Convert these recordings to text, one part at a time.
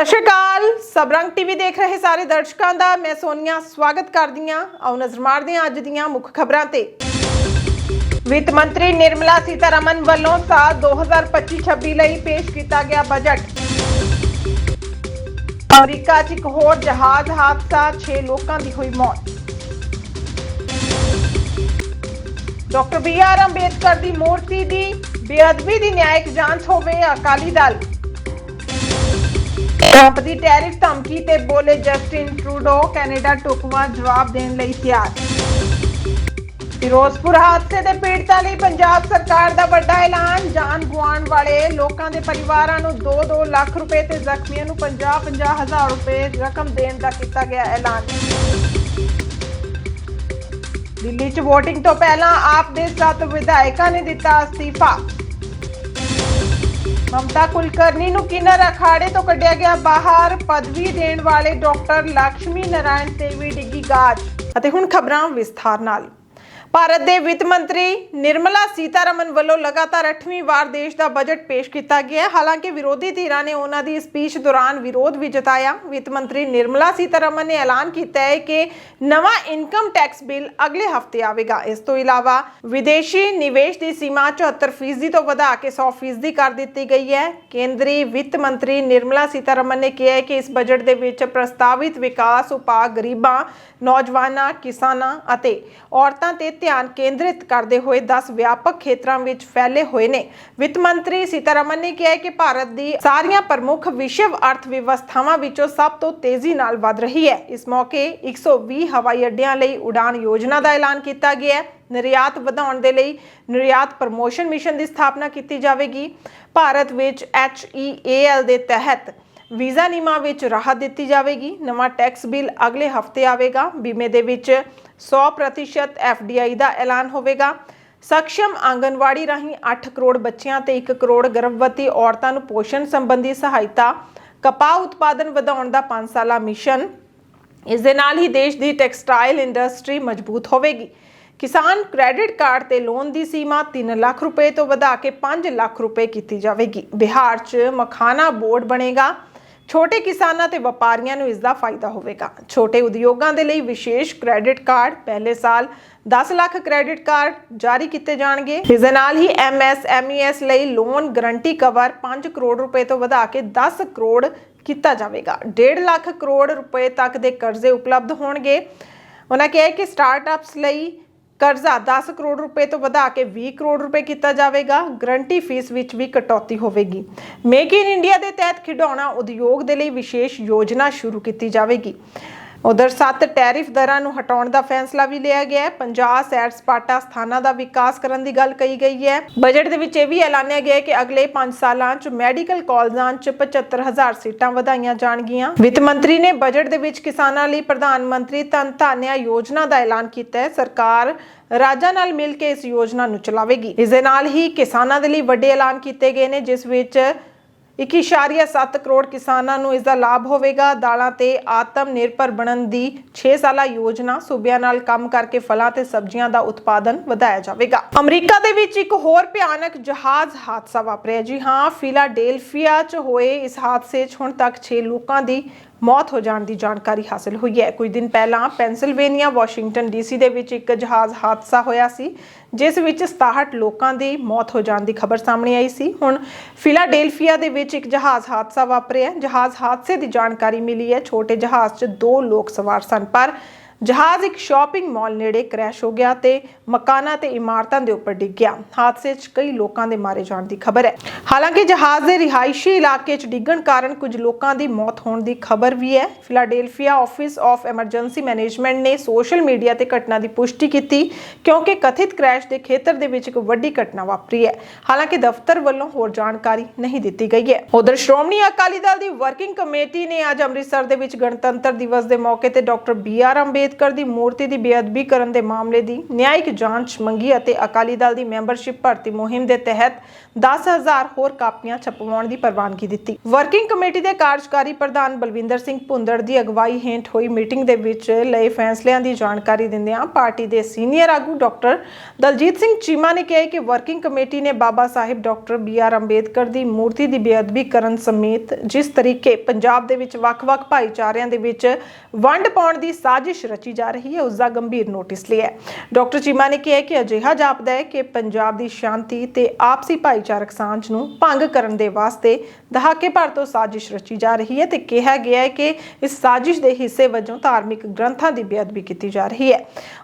ਸਤਿ ਸ਼੍ਰੀ ਅਕਾਲ। ਸਬਰੰਗ ਟੀਵੀ ਦੇਖ ਰਹੇ ਸਾਰੇ ਦਰਸ਼ਕਾਂ ਦਾ। ਮੈਂ ਸੋਨੀਆ ਸਵਾਗਤ ਕਰਦੀ ਹਾਂ। ਆਓ ਨਜ਼ਰ ਮਾਰਦੇ ਹਾਂ ਅੱਜ ਦੀਆਂ ਮੁੱਖ ਖਬਰਾਂ ਤੇ। ਵਿੱਤ ਮੰਤਰੀ ਨਿਰਮਲਾ ਸੀਤਾਰਮਨ ਵੱਲੋਂ ਸਾਲ 2025-26 ਲਈ ਪੇਸ਼ ਕੀਤਾ ਗਿਆ ਬਜਟ। ਅਮਰੀਕਾ 'ਚ ਇੱਕ ਹੋਰ ਜਹਾਜ਼ ਹਾਦਸਾ 6 ਲੋਕਾਂ ਦੀ ਹੋਈ ਮੌਤ। ਡਾਕਟਰ ਬੀ ਆਰ ਅੰਬੇਦਕਰ ਦੀ ਮੂਰਤੀ ਦੀ ਬੇਅਦਬੀ ਦੀ ਨਿਆਇਕ ਜਾਂਚ ਹੋਵੇ ਅਕਾਲੀ ਦਲ। ਟਰੰਪ ਦੀ ਟੈਰਿਫ ਧਮਕੀ ਤੇ ਬੋਲੇ ਜਸਟਿਨ ਟਰੂਡੋ, ਕੈਨੇਡਾ ਟੁਕਵਾ ਜਵਾਬ ਦੇਣ ਲਈ ਤਿਆਰ। ਫਿਰੋਜ਼ਪੁਰ ਹਾਦਸੇ ਦੇ ਪੀੜਤਾਂ ਲਈ ਪੰਜਾਬ ਸਰਕਾਰ ਦਾ ਵੱਡਾ ਐਲਾਨ। ਜਾਨ ਗੁਆਉਣ ਵਾਲੇ ਲੋਕਾਂ ਦੇ ਪਰਿਵਾਰਾਂ ਨੂੰ 2-2 ਲੱਖ ਰੁਪਏ ਤੇ ਜ਼ਖਮੀਆਂ ਨੂੰ 50-50 ਹਜ਼ਾਰ ਰੁਪਏ ਰਕਮ ਦੇਣ ਦਾ ਕੀਤਾ ਗਿਆ ਐਲਾਨ। ਦਿੱਲੀ 'ਚ VOTING ਤੋਂ ਪਹਿਲਾਂ ਆਪ ਦੇ ਸੱਤ ਵਿਧਾਇਕਾਂ ਨੇ ਦਿੱਤਾ ਅਸਤੀਫਾ। ਮਮਤਾ ਕੁਲਕਰਨੀ ਨੂੰ ਕਿਨਰ ਅਖਾੜੇ ਤੋਂ ਕੱਢਿਆ ਗਿਆ ਬਾਹਰ, ਪਦਵੀ ਦੇਣ ਵਾਲੇ ਡਾਕਟਰ ਲక్ష్ਮੀ ਨਾਰਾਇਣ ਤੇ ਡਿੱਗੀ ਗਾਜ। ਅਤੇ ਹੁਣ ਖਬਰਾਂ ਵਿਸਥਾਰ ਨਾਲ। ਭਾਰਤ ਦੇ ਵਿੱਤ ਮੰਤਰੀ ਨਿਰਮਲਾ ਸੀਤਾਰਮਨ ਵੱਲੋਂ ਲਗਾਤਾਰ 8ਵੀਂ ਵਾਰ ਦੇਸ਼ ਦਾ ਬਜਟ ਪੇਸ਼ ਕੀਤਾ ਗਿਆ ਹੈ। ਹਾਲਾਂਕਿ ਵਿਰੋਧੀ ਧਿਰਾਂ ਨੇ ਉਹਨਾਂ ਦੀ ਸਪੀਚ ਦੌਰਾਨ ਵਿਰੋਧ ਵੀ ਜਤਾਇਆ। ਵਿੱਤ ਮੰਤਰੀ ਨਿਰਮਲਾ ਸੀਤਾਰਮਨ ਨੇ ਐਲਾਨ ਕੀਤਾ ਹੈ ਕਿ ਨਵਾਂ ਇਨਕਮ ਟੈਕਸ ਬਿੱਲ ਅਗਲੇ ਹਫ਼ਤੇ ਆਵੇਗਾ। ਇਸ ਤੋਂ ਇਲਾਵਾ ਵਿਦੇਸ਼ੀ ਨਿਵੇਸ਼ ਦੀ ਸੀਮਾ 74% ਤੋਂ ਵਧਾ ਕੇ 100% ਕਰ ਦਿੱਤੀ ਗਈ ਹੈ। ਕੇਂਦਰੀ ਵਿੱਤ ਮੰਤਰੀ ਨਿਰਮਲਾ ਸੀਤਾਰਮਨ ਨੇ ਕਿਹਾ ਹੈ ਕਿ ਇਸ ਬਜਟ ਦੇ ਵਿੱਚ ਪ੍ਰਸਤਾਵਿਤ ਵਿਕਾਸ ਉਪਾਅ ਗਰੀਬਾਂ, ਨੌਜਵਾਨਾਂ, ਕਿਸਾਨਾਂ ਅਤੇ ਔਰਤਾਂ ਤੇ ਧਿਆਨ ਕੇਂਦਰਿਤ ਕਰਦੇ ਹੋਏ 10 ਵਿਆਪਕ ਖੇਤਰਾਂ ਵਿੱਚ ਫੈਲੇ ਹੋਏ ਨੇ। ਵਿੱਤ ਮੰਤਰੀ ਸੀਤਾਰਮਨ ਨੇ ਕਿਹਾ ਕਿ ਭਾਰਤ ਦੀ ਸਾਰੀਆਂ ਪ੍ਰਮੁੱਖ ਵਿਸ਼ਵ ਅਰਥ ਵਿਵਸਥਾਵਾਂ ਵਿੱਚੋਂ ਸਭ ਤੋਂ ਤੇਜ਼ੀ ਨਾਲ ਵਧ ਰਹੀ ਹੈ। ਇਸ ਮੌਕੇ 120 ਹਵਾਈ ਅੱਡਿਆਂ ਲਈ ਉਡਾਨ ਯੋਜਨਾ ਦਾ ਐਲਾਨ ਕੀਤਾ ਗਿਆ ਹੈ। ਨਿਰਯਾਤ ਵਧਾਉਣ ਦੇ ਲਈ ਨਿਰਯਾਤ ਪ੍ਰਮੋਸ਼ਨ ਮਿਸ਼ਨ ਦੀ ਸਥਾਪਨਾ ਕੀਤੀ ਜਾਵੇਗੀ। ਭਾਰਤ ਵਿੱਚ HEAL ਦੇ ਤਹਿਤ ਵੀਜ਼ਾ ਨਿਯਮਾਂ ਵਿੱਚ ਰਾਹਤ ਦਿੱਤੀ ਜਾਵੇਗੀ। ਨਵਾਂ ਟੈਕਸ ਬਿੱਲ ਅਗਲੇ ਹਫ਼ਤੇ ਆਵੇਗਾ। ਬੀਮੇ ਦੇ ਵਿੱਚ 100% FDI ਦਾ ਐਲਾਨ ਹੋਵੇਗਾ। ਸક્ષਮ ਆਂਗਨਵਾੜੀ ਰਾਹੀਂ 8 ਕਰੋੜ ਬੱਚਿਆਂ ਤੇ 1 ਕਰੋੜ ਗਰਭਵਤੀ ਔਰਤਾਂ ਨੂੰ ਪੋਸ਼ਣ ਸੰਬੰਧੀ ਸਹਾਇਤਾ। ਕਪਾਹ ਉਤਪਾਦਨ ਵਧਾਉਣ ਦਾ 5 ਸਾਲਾ ਮਿਸ਼ਨ। ਇਸ ਦੇ ਨਾਲ ਹੀ ਦੇਸ਼ ਦੀ ਟੈਕਸਟਾਈਲ ਇੰਡਸਟਰੀ ਮਜ਼ਬੂਤ ਹੋਵੇਗੀ। ਕਿਸਾਨ ਕ੍ਰੈਡਿਟ ਕਾਰਡ ਤੇ ਲੋਨ ਦੀ ਸੀਮਾ 3 ਲੱਖ ਰੁਪਏ ਤੋਂ ਵਧਾ ਕੇ 5 ਲੱਖ ਰੁਪਏ ਕੀਤੀ ਜਾਵੇਗੀ। ਬਿਹਾਰ 'ਚ ਮਖਾਨਾ ਬੋਰਡ ਬਣੇਗਾ। ਛੋਟੇ ਕਿਸਾਨਾਂ ਤੇ ਵਪਾਰੀਆਂ ਨੂੰ ਇਸ ਦਾ ਫਾਇਦਾ ਹੋਵੇਗਾ। ਛੋਟੇ ਉਦਯੋਗਾਂ ਦੇ ਲਈ ਵਿਸ਼ੇਸ਼ ਕ੍ਰੈਡਿਟ ਕਾਰਡ ਪਹਿਲੇ ਸਾਲ 10 ਲੱਖ ਕ੍ਰੈਡਿਟ ਕਾਰਡ ਜਾਰੀ ਕੀਤੇ ਜਾਣਗੇ। ਇਸ ਦੇ ਨਾਲ ਹੀ ਐਮਐਸਐਮਈਐਸ ਲਈ ਲੋਨ ਗਰੰਟੀ ਕਵਰ 5 ਕਰੋੜ ਰੁਪਏ ਤੋਂ ਵਧਾ ਕੇ 10 ਕਰੋੜ ਕੀਤਾ ਜਾਵੇਗਾ। 1.5 ਲੱਖ ਕਰੋੜ ਰੁਪਏ ਤੱਕ ਦੇ ਕਰਜ਼ੇ ਉਪਲਬਧ ਹੋਣਗੇ। ਉਹਨਾਂ ਕਿਹਾ ਕਿ ਸਟਾਰਟਅਪਸ ਲਈ ਕਰਜ਼ਾ 10 ਕਰੋੜ ਰੁਪਏ ਤੋਂ ਵਧਾ ਕੇ 20 ਕਰੋੜ ਰੁਪਏ ਕੀਤਾ ਜਾਵੇਗਾ ਗਰੰਟੀ ਫੀਸ ਵਿੱਚ ਵੀ ਕਟੌਤੀ ਹੋਵੇਗੀ। ਮੇਕ ਇਨ ਇੰਡੀਆ ਦੇ ਤਹਿਤ ਖਿਡੌਣਾ ਉਦਯੋਗ ਦੇ ਲਈ ਵਿਸ਼ੇਸ਼ ਯੋਜਨਾ ਸ਼ੁਰੂ ਕੀਤੀ ਜਾਵੇਗੀ। ਉਧਰ ਸੱਤ ਟੈਰਿਫ ਦਰਾਂ ਨੂੰ ਹਟਾਉਣ ਦਾ ਫੈਸਲਾ ਵੀ ਲਿਆ ਗਿਆ ਹੈ। 50 ਸੈਰ ਸਪਾਟਾ ਸਥਾਨਾਂ ਦਾ ਵਿਕਾਸ ਕਰਨ ਦੀ ਗੱਲ ਕਹੀ ਗਈ ਹੈ। ਬਜਟ ਦੇ ਵਿੱਚ ਇਹ ਵੀ ਐਲਾਨਿਆ ਗਿਆ ਹੈ ਕਿ ਅਗਲੇ 5 ਸਾਲਾਂ 'ਚ ਮੈਡੀਕਲ ਕਾਲਜਾਂ 'ਚ 75000 ਸੀਟਾਂ ਵਧਾਈਆਂ ਜਾਣਗੀਆਂ। ਵਿੱਤ ਮੰਤਰੀ ਨੇ ਬਜਟ ਦੇ ਵਿੱਚ ਕਿਸਾਨਾਂ ਲਈ ਪ੍ਰਧਾਨ ਮੰਤਰੀ ਧਨ ਧਾਨਿਆ ਯੋਜਨਾ ਦਾ ਐਲਾਨ ਕੀਤਾ ਹੈ। ਸਰਕਾਰ ਰਾਜਾਂ ਨਾਲ ਮਿਲ ਕੇ ਇਸ ਯੋਜਨਾ ਨੂੰ ਚਲਾਵੇਗੀ। ਇਸ ਦੇ ਨਾਲ ਹੀ ਕਿਸਾਨਾਂ ਦੇ ਲਈ ਵੱਡੇ ਐਲਾਨ ਕੀਤੇ ਗਏ ਨੇ, ਜਿਸ ਵਿੱਚ 1.7 ਕਰੋੜ ਕਿਸਾਨਾਂ ਨੂੰ ਇਸ ਦਾ ਲਾਭ ਹੋਵੇਗਾ। ਦਾਲਾਂ ਤੇ ਆਤਮ ਨਿਰਭਰ ਬਣਨ ਦੀ 6 ਸਾਲਾ ਯੋਜਨਾ ਸੂਬਿਆਂ ਨਾਲ ਕੰਮ ਕਰਕੇ ਫਲਾਂ ਤੇ ਸਬਜ਼ੀਆਂ ਦਾ ਉਤਪਾਦਨ ਵਧਾਇਆ ਜਾਵੇਗਾ। ਅਮਰੀਕਾ ਦੇ ਵਿੱਚ ਇੱਕ ਹੋਰ ਭਿਆਨਕ ਜਹਾਜ਼ ਹਾਦਸਾ ਵਾਪਰਿਆ। ਜੀ ਹਾਂ, ਫਿਲਾਡੇਲਫੀਆ 'ਚ ਹੋਏ ਇਸ ਹਾਦਸੇ 'ਚ ਹੁਣ ਤੱਕ 6 ਲੋਕਾਂ ਦੀ ਮੌਤ ਹੋ ਜਾਣ ਦੀ ਜਾਣਕਾਰੀ ਹਾਸਲ ਹੋਈ ਹੈ। ਕੁਝ ਦਿਨ ਪਹਿਲਾਂ ਪੈਂਸਿਲਵੇਨੀਆ ਵਾਸ਼ਿੰਗਟਨ ਡੀਸੀ ਦੇ ਵਿੱਚ ਇੱਕ ਜਹਾਜ਼ ਹਾਦਸਾ ਹੋਇਆ ਸੀ, ਜਿਸ ਵਿੱਚ 67 ਲੋਕਾਂ ਦੀ ਮੌਤ ਹੋ ਜਾਣ ਦੀ ਖਬਰ ਸਾਹਮਣੇ ਆਈ ਸੀ। ਹੁਣ ਫਿਲਾਡੇਲਫੀਆ ਦੇ ਵਿੱਚ ਇੱਕ ਜਹਾਜ਼ ਹਾਦਸਾ ਵਾਪਰਿਆ। ਜਹਾਜ਼ ਹਾਦਸੇ ਦੀ ਜਾਣਕਾਰੀ ਮਿਲੀ ਹੈ। ਛੋਟੇ ਜਹਾਜ਼ 'ਚ ਦੋ ਲੋਕ ਸਵਾਰ ਸਨ, ਪਰ ਜਹਾਜ਼ ਇੱਕ ਸ਼ਾਪਿੰਗ ਮਾਲ ਨੇੜੇ ਕ੍ਰੈਸ਼ ਹੋ ਗਿਆ ਤੇ ਮਕਾਨਾਂ ਤੇ ਇਮਾਰਤਾਂ ਦੇ ਉੱਪਰ ਡਿੱਗ ਗਿਆ। ਹਾਦਸੇ 'ਚ ਕਈ ਲੋਕਾਂ ਦੇ ਮਾਰੇ ਜਾਣ ਦੀ ਖਬਰ ਹੈ। ਹਾਲਾਂਕਿ ਜਹਾਜ਼ ਦੇ ਰਿਹਾਇਸ਼ੀ ਇਲਾਕੇ 'ਚ ਡਿੱਗਣ ਕਾਰਨ ਕੁਝ ਲੋਕਾਂ ਦੀ ਮੌਤ ਹੋਣ ਦੀ ਖਬਰ ਵੀ ਹੈ। Philadelphia office of emergency management ਨੇ ਸੋਸ਼ਲ ਮੀਡੀਆ ਤੇ ਘਟਨਾ ਦੀ ਪੁਸ਼ਟੀ ਕੀਤੀ ਕਿਉਂਕਿ ਕਥਿਤ ਕ੍ਰੈਸ਼ ਦੇ ਖੇਤਰ ਦੇ ਵਿੱਚ ਇੱਕ ਵੱਡੀ ਘਟਨਾ ਵਾਪਰੀ ਹੈ। ਹਾਲਾਂਕਿ ਦਫ਼ਤਰ ਵੱਲੋਂ ਹੋਰ ਜਾਣਕਾਰੀ ਨਹੀਂ ਦਿੱਤੀ ਗਈ ਹੈ। ਉਧਰ ਸ਼੍ਰੋਮਣੀ ਅਕਾਲੀ ਦਲ ਦੀ ਵਰਕਿੰਗ ਕਮੇਟੀ ਨੇ ਅੱਜ ਅੰਮ੍ਰਿਤਸਰ ਦੇ ਵਿੱਚ ਗਣਤੰਤਰ ਦਿਵਸ ਦੇ ਮੌਕੇ ਤੇ doctor B R Ambed Ambedkar ਦੀ ਮੂਰਤੀ ਦੀ ਬੇਅਦਬੀ ਕਰਨ ਦੇ ਮਾਮਲੇ ਦੀ ਨਿਆਇਕ ਜਾਂਚ ਮੰਗੀ ਅਤੇ ਅਕਾਲੀ ਦਲ ਦੀ ਮੈਂਬਰਸ਼ਿਪ ਭਰਤੀ ਮੁਹਿੰਮ ਦੇ ਤਹਿਤ 10000 ਹੋਰ ਕਾਪੀਆਂ ਛਪਵਾਉਣ ਦੀ ਪ੍ਰਵਾਨਗੀ ਦਿੱਤੀ। ਵਰਕਿੰਗ ਕਮੇਟੀ ਦੇ ਕਾਰਜਕਾਰੀ ਪ੍ਰਧਾਨ ਬਲਵਿੰਦਰ ਸਿੰਘ ਭੁੰਦੜ ਦੀ ਅਗਵਾਈ ਹੇਠ ਹੋਈ ਮੀਟਿੰਗ ਦੇ ਵਿੱਚ ਲਏ ਫੈਸਲਿਆਂ ਦੀ ਜਾਣਕਾਰੀ ਦਿੰਦਿਆਂ ਪਾਰਟੀ ਦੇ ਸੀਨੀਅਰ ਆਗੂ ਡਾਕਟਰ ਦਲਜੀਤ ਸਿੰਘ ਚੀਮਾ ਨੇ ਕਿਹਾ ਕਿ ਵਰਕਿੰਗ ਕਮੇਟੀ ਨੇ Baba Saheb doctor B R Ambedkar ਦੀ ਮੂਰਤੀ ਦੀ ਬੇਅਦਬੀ ਕਰਨ ਸਮੇਤ ਜਿਸ ਤਰੀਕੇ ਪੰਜਾਬ ਦੇ ਵਿੱਚ ਵੱਖ-ਵੱਖ ਭਾਈਚਾਰਿਆਂ ਦੇ ਵਿੱਚ ਵੰਡ ਪਾਉਣ ਦੀ ਸਾਜ਼ਿਸ਼ ਰਚੀ ਜਾ ਰਹੀ ਹੈ, ਉਸ ਦਾ ਗੰਭੀਰ ਨੋਟਿਸ ਲਿਆ ਹੈ। ਡਾਕਟਰ ਚੀਮਾ ਨੇ ਕਿਹਾ ਕਿ ਅਜਿਹਾ ਜਾਪਦਾ ਹੈ ਕਿ ਪੰਜਾਬ ਦੀ ਸ਼ਾਂਤੀ ਤੇ ਆਪਸੀ ਭਾਈਚਾਰਕ ਸਾਂਝ ਨੂੰ ਭੰਗ ਕਰਨ ਦੇ ਵਾਸਤੇ ਦਹਾਕੇ ਭਰ ਤੋਂ ਸਾਜ਼ਿਸ਼ ਰਚੀ ਜਾ ਰਹੀ ਹੈ ਤੇ ਕਿਹਾ ਗਿਆ ਹੈ ਕਿ ਇਸ ਸਾਜ਼ਿਸ਼ ਦੇ ਹਿੱਸੇ ਵਜੋਂ ਧਾਰਮਿਕ ਗ੍ਰੰਥਾਂ ਦੀ ਬੇਅਦਬੀ ਕੀਤੀ ਜਾ ਰਹੀ ਹੈ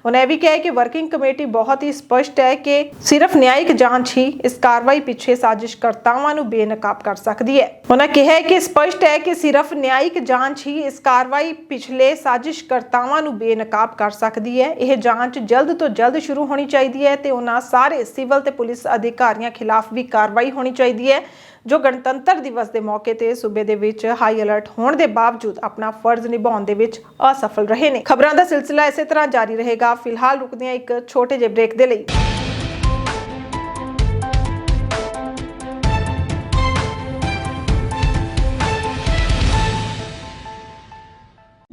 ਉਹਨੇ ਇਹ ਵੀ ਕਿਹਾ ਕਿ ਵਰਕਿੰਗ ਕਮੇਟੀ ਬਹੁਤ ਹੀ ਸਪਸ਼ਟ ਹੈ ਕਿ ਸਿਰਫ ਨਿਆਇਕ ਜਾਂਚ ਹੀ ਇਸ ਕਾਰਵਾਈ ਪਿੱਛੇ ਸਾਜ਼ਿਸ਼ਕਰਤਾਵਾਂ ਨੂੰ ਬੇਨਕਾਬ ਕਰ ਸਕਦੀ ਹੈ ਉਹਨਾਂ ਕਿਹਾ ਕਿ ਸਪਸ਼ਟ ਹੈ ਕਿ ਸਿਰਫ ਨਿਆਇਕ ਜਾਂਚ ਹੀ ਇਸ ਕਾਰਵਾਈ ਪਿਛਲੇ ਸਾਜ਼ਿਸ਼ਕਰਤਾਵਾਂ ਨੂੰ ਬੇਨਕਾਬ ਕਰ ਸਕਦੀ ਹੈ। ਇਹ ਜਾਂਚ ਜਲਦ ਤੋਂ ਜਲਦ ਸ਼ੁਰੂ ਹੋਣੀ ਚਾਹੀਦੀ ਹੈ ਤੇ ਉਹਨਾਂ ਸਾਰੇ ਸਿਵਲ ਤੇ ਪੁਲਿਸ ਅਧਿਕਾਰੀਆਂ ਖਿਲਾਫ ਵੀ ਕਾਰਵਾਈ ਹੋਣੀ ਚਾਹੀਦੀ ਹੈ, ਜੋ ਗਣਤੰਤਰ ਦਿਵਸ ਦੇ ਮੌਕੇ ਤੇ ਸੂਬੇ ਦੇ ਵਿੱਚ ਹਾਈ ਅਲਰਟ ਹੋਣ ਦੇ ਬਾਵਜੂਦ ਆਪਣਾ ਫਰਜ਼ ਨਿਭਾਉਣ ਦੇ ਵਿੱਚ ਅਸਫਲ ਰਹੇ ਨੇ। ਖਬਰਾਂ ਦਾ ਸਿਲਸਿਲਾ ਇਸੇ ਤਰ੍ਹਾਂ ਜਾਰੀ ਰਹੇਗਾ। ਫਿਲਹਾਲ ਰੁਕਦੇ ਹਾਂ ਇੱਕ ਛੋਟੇ ਜਿਹੇ ਬ੍ਰੇਕ ਦੇ ਲਈ।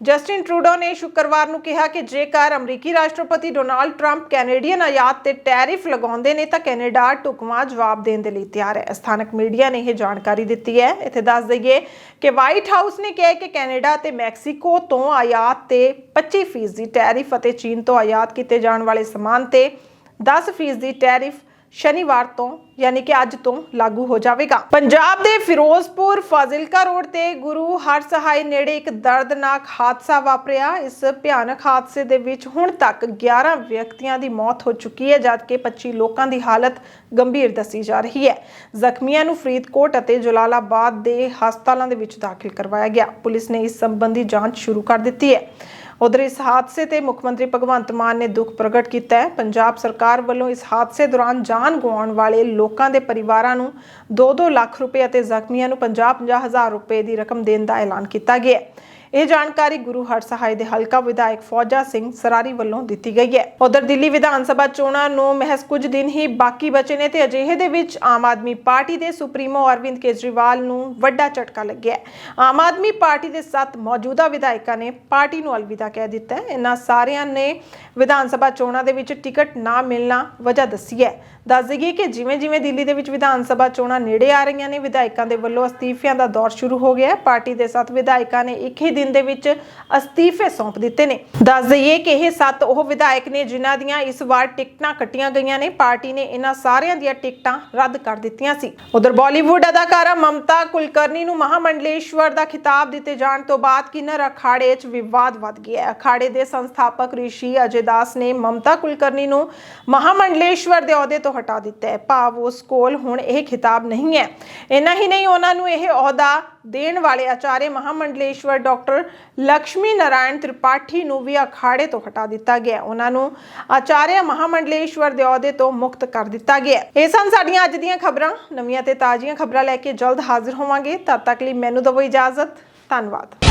ਜਸਟਿਨ ਟਰੂਡੋ ਨੇ ਸ਼ੁੱਕਰਵਾਰ ਨੂੰ ਕਿਹਾ ਕਿ ਜੇਕਰ ਅਮਰੀਕੀ ਰਾਸ਼ਟਰਪਤੀ ਡੋਨਾਲਡ ਟਰੰਪ ਕੈਨੇਡੀਅਨ ਆਯਾਤ ਤੇ ਟੈਰਿਫ ਲਗਾਉਂਦੇ ਨੇ ਤਾਂ ਕੈਨੇਡਾ ਢੁਕਵਾਂ ਜਵਾਬ ਦੇਣ ਦੇ ਲਈ ਤਿਆਰ ਹੈ। ਸਥਾਨਕ ਮੀਡੀਆ ਨੇ ਇਹ ਜਾਣਕਾਰੀ ਦਿੱਤੀ ਹੈ। ਇੱਥੇ ਦੱਸ ਦਈਏ ਕਿ ਵਾਈਟ ਹਾਊਸ ਨੇ ਕਿਹਾ ਕਿ ਕੈਨੇਡਾ ਤੇ ਮੈਕਸੀਕੋ ਤੋਂ ਆਯਾਤ ਤੇ 25% ਟੈਰਿਫ ਅਤੇ ਚੀਨ ਤੋਂ ਆਯਾਤ ਕੀਤੇ ਜਾਣ ਵਾਲੇ ਸਮਾਨ ਤੇ 10% ਟੈਰਿਫ ਸ਼ਨੀਵਾਰ ਤੋਂ, ਯਾਨੀ ਕਿ ਅੱਜ ਤੋਂ ਲਾਗੂ ਹੋ ਜਾਵੇਗਾ। ਪੰਜਾਬ ਦੇ ਫਿਰੋਜ਼ਪੁਰ ਫਾਜ਼ਿਲਕਾ ਰੋਡ ਤੇ ਗੁਰੂ ਹਰਸਹਾਏ ਨੇੜੇ ਇੱਕ ਦਰਦਨਾਕ ਹਾਦਸਾ ਵਾਪਰਿਆ। ਇਸ ਭਿਆਨਕ ਹਾਦਸੇ ਦੇ ਵਿੱਚ ਹੁਣ ਤੱਕ 11 ਵਿਅਕਤੀਆਂ ਦੀ ਮੌਤ ਹੋ ਚੁੱਕੀ ਹੈ, ਜਦਕਿ 25 ਲੋਕਾਂ ਦੀ ਹਾਲਤ ਗੰਭੀਰ ਦੱਸੀ ਜਾ ਰਹੀ ਹੈ। ਜ਼ਖਮੀਆਂ ਨੂੰ ਫਰੀਦਕੋਟ ਅਤੇ ਜਲਾਲਾਬਾਦ ਦੇ ਹਸਪਤਾਲਾਂ ਦੇ ਵਿੱਚ ਦਾਖਲ ਕਰਵਾਇਆ ਗਿਆ। ਪੁਲਿਸ ਨੇ ਇਸ ਸੰਬੰਧੀ ਜਾਂਚ ਸ਼ੁਰੂ ਕਰ ਦਿੱਤੀ ਹੈ। ਉਧਰ ਇਸ ਹਾਦਸੇ ਤੇ ਮੁੱਖ ਮੰਤਰੀ ਭਗਵੰਤ ਮਾਨ ਨੇ ਦੁੱਖ ਪ੍ਰਗਟ ਕੀਤਾ ਹੈ। ਪੰਜਾਬ ਸਰਕਾਰ ਵੱਲੋਂ ਇਸ ਹਾਦਸੇ ਦੌਰਾਨ ਜਾਨ ਗਵਾਉਣ ਵਾਲੇ ਲੋਕਾਂ ਦੇ ਪਰਿਵਾਰਾਂ ਨੂੰ 2-2 ਲੱਖ ਰੁਪਏ ਅਤੇ ਜ਼ਖਮੀਆਂ ਨੂੰ 50-50 ਹਜ਼ਾਰ ਰੁਪਏ ਦੀ ਰਕਮ ਦੇਣ ਦਾ ਐਲਾਨ ਕੀਤਾ ਗਿਆ ਹੈ। ਇਹ ਜਾਣਕਾਰੀ ਗੁਰੂ ਹਰਸਹਾਏ ਦੇ ਹਲਕਾ ਵਿਧਾਇਕ ਫੌਜਾ ਸਿੰਘ ਸਰਾਰੀ ਵੱਲੋਂ ਦਿੱਤੀ ਗਈ ਹੈ। ਉਧਰ ਦਿੱਲੀ ਵਿਧਾਨ ਸਭਾ ਚੋਣਾਂ ਨੂੰ ਮਹਿਜ਼ ਕੁਝ ਦਿਨ ਹੀ ਬਾਕੀ ਬਚੇ ਨੇ ਤੇ ਅਜਿਹੇ ਦੇ ਵਿੱਚ ਆਮ ਆਦਮੀ ਪਾਰਟੀ ਦੇ ਸੁਪਰੀਮੋ ਅਰਵਿੰਦ ਕੇਜਰੀਵਾਲ ਨੂੰ ਵੱਡਾ ਝਟਕਾ ਲੱਗਿਆ ਆਮ ਆਦਮੀ ਪਾਰਟੀ ਦੇ ਸੱਤ ਮੌਜੂਦਾ ਵਿਧਾਇਕਾਂ ਨੇ ਪਾਰਟੀ ਨੂੰ ਅਲਵਿਦਾ ਕਹਿ ਦਿੱਤਾ ਹੈ। ਇਹਨਾਂ ਸਾਰਿਆਂ ਨੇ ਵਿਧਾਨ ਸਭਾ ਚੋਣਾਂ ਦੇ ਵਿੱਚ ਟਿਕਟ ਨਾ ਮਿਲਣਾ ਵਜ੍ਹਾ ਦੱਸੀ ਹੈ। ਦੱਸ ਦਈਏ ਕਿ ਜਿਵੇਂ ਜਿਵੇਂ ਦਿੱਲੀ ਦੇ ਵਿੱਚ ਵਿਧਾਨ ਸਭਾ ਚੋਣਾਂ ਨੇੜੇ ਆ ਰਹੀਆਂ ਨੇ, ਵਿਧਾਇਕਾਂ ਦੇ ਵੱਲੋਂ ਅਸਤੀਫਿਆਂ ਦਾ ਦੌਰ ਸ਼ੁਰੂ ਹੋ ਗਿਆ ਹੈ। ਪਾਰਟੀ ਦੇ ਸੱਤ ਵਿਧਾਇਕਾਂ ਨੇ ਇੱਕ ਹੀ ਦਿਨ ਦੇ ਵਿੱਚ ਅਸਤੀਫੇ ਸੌਂਪ ਦਿੱਤੇ ਨੇ। ਦੱਸ ਦਈਏ ਕਿ ਇਹ ਸੱਤ ਉਹ ਵਿਧਾਇਕ ਨੇ ਜਿਨ੍ਹਾਂ ਦੀਆਂ ਇਸ ਵਾਰ ਟਿਕਟਾਂ ਕੱਟੀਆਂ ਗਈਆਂ ਨੇ। ਪਾਰਟੀ ਨੇ ਇਹਨਾਂ ਸਾਰਿਆਂ ਦੀਆਂ ਟਿਕਟਾਂ ਰੱਦ ਕਰ ਦਿੱਤੀਆਂ ਸੀ। ਉਧਰ ਬਾਲੀਵੁੱਡ ਅਦਾਕਾਰਾ ਮਮਤਾ ਕੁਲਕਰਨੀ ਨੂੰ ਮਹਾਮੰਡਲੇਸ਼ਵਰ ਦਾ ਖਿਤਾਬ ਦਿੱਤੇ ਜਾਣ ਤੋਂ ਬਾਅਦ ਕਿਨਰ ਅਖਾੜੇ 'ਚ ਵਿਵਾਦ ਵੱਧ ਗਿਆ ਅਖਾੜੇ ਦੇ ਸੰਸਥਾਪਕ ਰਿਸ਼ੀ ਅਜੇ ਦਾਸ ਨੇ ਮਮਤਾ ਕੁਲਕਰਨੀ ਨੂੰ ਮਹਾਮੰਡਲੇਸ਼ਵਰ ਦੇ ਅਹੁਦੇ ਤੋਂ ਹਟਾ ਦਿੱਤਾ ਹੈ। ਭਾਵ ਉਸ ਕੋਲ ਹੁਣ ਇਹ ਖਿਤਾਬ ਨਹੀਂ ਹੈ। ਇੰਨਾ ਹੀ ਨਹੀਂ, ਉਹਨਾਂ ਨੂੰ ਇਹ ਅਹੁਦਾ ਦੇਣ ਵਾਲੇ ਆਚਾਰੇ ਮਹਾਮੰਡਲੇਸ਼ਵਰ ਡਾਕਟਰ ਲక్ష్ਮੀ ਨਾਰਾਇਣ ਤ੍ਰਿਪਾਠੀ ਨੂੰ ਵੀ ਅਖਾੜੇ ਤੋਂ ਹਟਾ ਦਿੱਤਾ ਗਿਆ। ਉਹਨਾਂ ਨੂੰ ਆਚਾਰਿਆ ਮਹਾਮੰਡਲੇਸ਼ਵਰ ਦੇ ਅਹੁਦੇ ਤੋਂ ਮੁਕਤ ਕਰ ਦਿੱਤਾ ਗਿਆ। ਇਹ ਸਨ ਸਾਡੀਆਂ ਅੱਜ ਦੀਆਂ ਖਬਰਾਂ। ਨਵੀਆਂ ਤੇ ਤਾਜ਼ੀਆਂ ਖਬਰਾਂ ਲੈ ਕੇ ਜਲਦ ਹਾਜ਼ਰ ਹੋਵਾਂਗੇ। ਤਦ ਤੱਕ ਲਈ ਮੈਨੂੰ ਦਿਓ ਇਜਾਜ਼ਤ। ਧੰਨਵਾਦ।